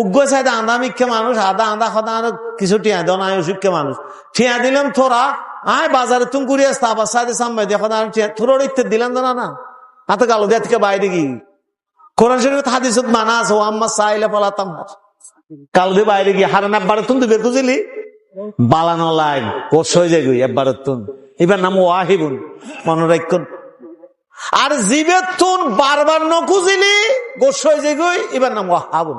উগ্র সাইডে আন্দা মিক্ষে মানুষ আধা আধা খদা কিছু টিয়া দেন আয় অসুখকে মানুষ। ঠিয়া দিলাম থোড়া, আয় বাজারে তুমি ঘুরে আসতে আবার সাইডে সামনে দেখো না থোড়া ইত্যাদি দিলাম তো না না। হাতে কালো দিয়ে থেকে বাইরে গিয়ে। কোরআন শরীফ হাদিসত মানা আছে, ও আম্মা সাইলে পলাতাম কাল দিয়ে বাইরে গিয়ে হারান একবার তুমি বের খুঁজিলি বালানো লাইন কোর্স হয়ে যায় গই, একবার তুন। এবার নাম ওয়াহিবুন মনোরাক্ষণ আর জীবের তুন বারবার ন খুঁজিলি গোস হয়ে যায় গই, এবার নাম ওয়াহাবুন।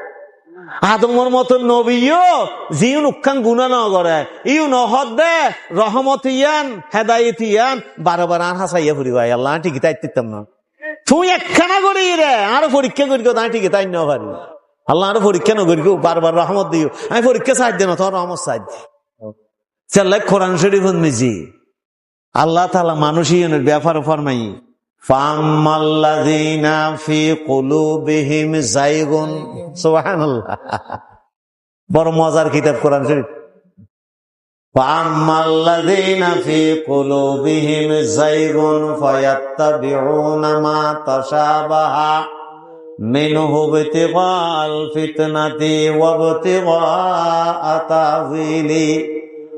আদমর মতো নবীও জিও উখান গুণা ন করে। ইউ নহদ দে, রহমত ইয়ান, হেদায়ত ইয়ান বারবার আর হাসাইয়া ফুরিব। আল্লাহ ঠিক তাই না। তুই একখানা করি রে, আরও পরীক্ষা করি তাই ঠিক তাই ন পারি। আল্লাহ, আরও পরীক্ষা ন করি বারবার রহমত দিও। আমি পরীক্ষা সাহায্য না তোমার রহমত সাহায্য চাল্লাই কোরআন শরীফ মিজি আল্লাহ তালা মানুষই ব্যাপার ফরমাই বড় মজার কিতাব কোরআন শরীফ। ফাম্মাল্লাযীনা ফি কুলুবিহিম যায়গুন ফায়াত্তাবিউনা মা তাশাবাহা মিনহু ইবতিগাল ফিতনাতি ওয়া ইবতিগা তাওয়িলি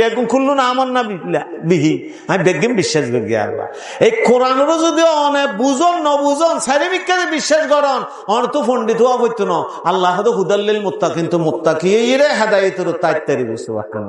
বেগুন খুললো না, আমার না বিহি আমি বেগম বিশ্বাস করি আল্লাহ এই কোরআনেরও যদি অনেক বুঝন, ন বুঝন সারিমিকারে বিশ্বাস করন অনেক তো পন্ডিত হওয়া হইতো না। আল্লাহ তো হুদাল্লিল মোত্তা কিন্তু মোত্তা কি রে হেদায়তের তাইতারি বুঝতে পারতেন।